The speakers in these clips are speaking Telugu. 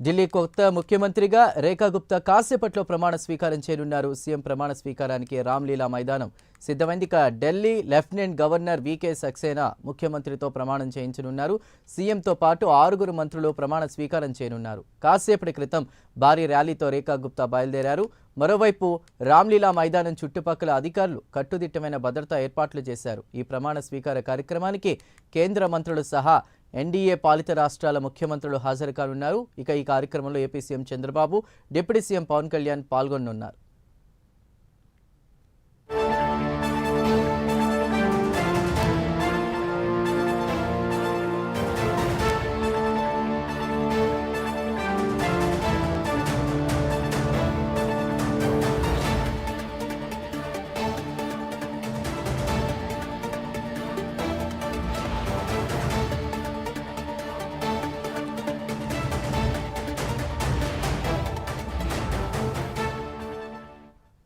ఢిల్లీ కొత్త ముఖ్యమంత్రిగా రేఖా గుప్తా కాసేపట్లో ప్రమాణ స్వీకారం చేయనున్నారు. సీఎం ప్రమాణ స్వీకారానికి రామ్లీలా మైదానం సిద్ధమైంది. ఇక Delhi lieutenant governor V K Saxena ముఖ్యమంత్రితో ప్రమాణం చేయించనున్నారు. సీఎంతో పాటు ఆరుగురు మంత్రులు ప్రమాణ స్వీకారం చేయనున్నారు. కాసేపటి క్రితం భారీ ర్యాలీతో రేఖా గుప్తా బయలుదేరారు. మరోవైపు రామ్లీలా మైదానం చుట్టుపక్కల అధికారులు కట్టుదిట్టమైన భద్రతా ఏర్పాట్లు చేశారు. ఈ ప్రమాణ స్వీకార కార్యక్రమానికి కేంద్ర మంత్రులు సహా ఎన్డీఏ పాలిత రాష్ట్రాల ముఖ్యమంత్రులు హాజరు కానున్నారు. ఇక ఈ కార్యక్రమంలో AP CM Chandrababu deputy CM Pawan Kalyan పాల్గొనున్నారు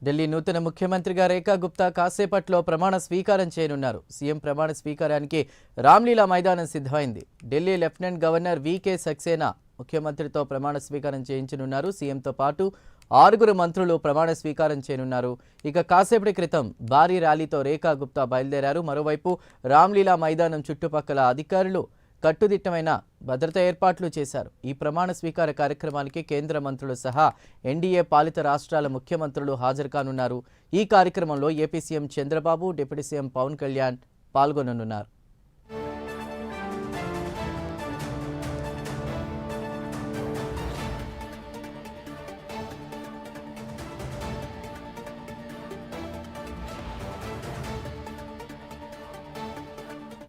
Delhi నూతన ముఖ్యమంత్రిగా రేఖా గుప్తా కాసేపట్లో ప్రమాణ స్వీకారం చేయనున్నారు. సీఎం ప్రమాణ స్వీకారానికి రామ్లీలా మైదానం సిద్ధమైంది. Delhi lieutenant governor V K Saxena ముఖ్యమంత్రితో ప్రమాణ స్వీకారం చేయించనున్నారు. సీఎంతో పాటు ఆరుగురు మంత్రులు ప్రమాణ స్వీకారం చేయనున్నారు. ఇక కాసేపటి క్రితం భారీ ర్యాలీతో రేఖా గుప్తా బయలుదేరారు. మరోవైపు రామ్లీలా మైదానం చుట్టుపక్కల అధికారులు కట్టుదిట్టమైన భద్రతా ఏర్పాట్లు చేశారు. ఈ ప్రమాణ స్వీకార కార్యక్రమానికి కేంద్ర మంత్రులు సహా ఎన్డీఏ పాలిత రాష్ట్రాల ముఖ్యమంత్రులు హాజరు కానున్నారు. ఈ కార్యక్రమంలో AP CM Chandrababu deputy CM Pawan Kalyan పాల్గొననున్నారు.